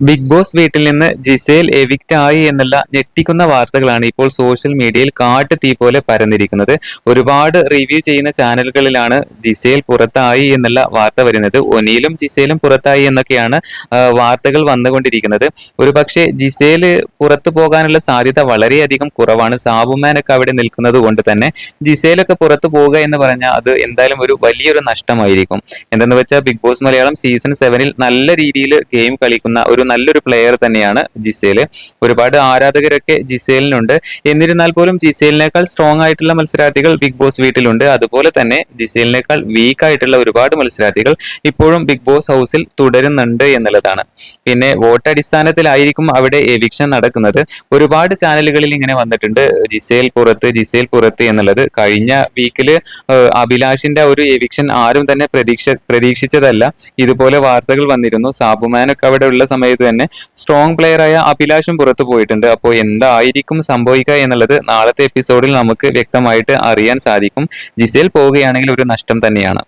Big boss വീട്ടിൽ നിന്ന് Gizele evict ആയി എന്നുള്ള ഞെട്ടിക്കുന്ന വാർത്തകളാണ് ഇപ്പോൾ സോഷ്യൽ മീഡിയയിൽ കാട്ട് തീ പോലെ പരന്നിരിക്കുന്നത്. ഒരുപാട് റിവ്യൂ ചെയ്യുന്ന ചാനലുകളിലാണ് ജിസേൽ പുറത്തായി എന്നുള്ള വാർത്ത വരുന്നത്. ഒനിയിലും ജിസേലും പുറത്തായി എന്നൊക്കെയാണ് വാർത്തകൾ വന്നുകൊണ്ടിരിക്കുന്നത്. ഒരു പക്ഷേ ജിസേൽ പുറത്തു പോകാനുള്ള സാധ്യത വളരെയധികം കുറവാണ്. സാബുമാനൊക്കെ അവിടെ നിൽക്കുന്നത് കൊണ്ട് തന്നെ ജിസേലൊക്കെ പുറത്തു പോവുക എന്ന് പറഞ്ഞാൽ അത് എന്തായാലും ഒരു വലിയൊരു നഷ്ടമായിരിക്കും. എന്തെന്ന് വെച്ചാൽ ബിഗ് ബോസ് മലയാളം സീസൺ സെവനിൽ നല്ല രീതിയിൽ ഗെയിം കളിക്കുന്ന ഒരു നല്ലൊരു പ്ലെയർ തന്നെയാണ് ജിസേൽ ഒരുപാട് ആരാധകരൊക്കെ ജിസേലിനുണ്ട്. എന്നിരുന്നാൽ പോലും ജിസേലിനേക്കാൾ സ്ട്രോങ് ആയിട്ടുള്ള മത്സരാർത്ഥികൾ ബിഗ് ബോസ് വീട്ടിലുണ്ട്. അതുപോലെ തന്നെ ജിസേലിനേക്കാൾ വീക്ക് ആയിട്ടുള്ള ഒരുപാട് മത്സരാർത്ഥികൾ ഇപ്പോഴും ബിഗ് ബോസ് ഹൗസിൽ തുടരുന്നുണ്ട് എന്നുള്ളതാണ്. പിന്നെ വോട്ട് അടിസ്ഥാനത്തിലായിരിക്കും അവിടെ എവിക്ഷൻ നടക്കുന്നത്. ഒരുപാട് ചാനലുകളിൽ ഇങ്ങനെ വന്നിട്ടുണ്ട്. ജിസേൽ പുറത്ത് ജിസേൽ പുറത്ത് എന്നുള്ളത്. കഴിഞ്ഞ വീക്കിൽ അഭിലാഷിന്റെ ഒരു എവിക്ഷൻ ആരും തന്നെ പ്രതീക്ഷ പ്രതീക്ഷിച്ചതല്ല. ഇതുപോലെ വാർത്തകൾ വന്നിരുന്നു. സാബുമാനൊക്കെ അവിടെ ഉള്ള സമയത്ത് തന്നെ. സ്ട്രോങ് പ്ലെയർ ആയ അഭിലാഷും പുറത്തു പോയിട്ടുണ്ട്. അപ്പോൾ എന്തായിരിക്കും സംഭവിക്കുക എന്നുള്ളത് നാളത്തെ എപ്പിസോഡിൽ നമുക്ക് വ്യക്തമായിട്ട് അറിയാൻ സാധിക്കും. ജിസേൽ പോവുകയാണെങ്കിൽ ഒരു നഷ്ടം തന്നെയാണ്.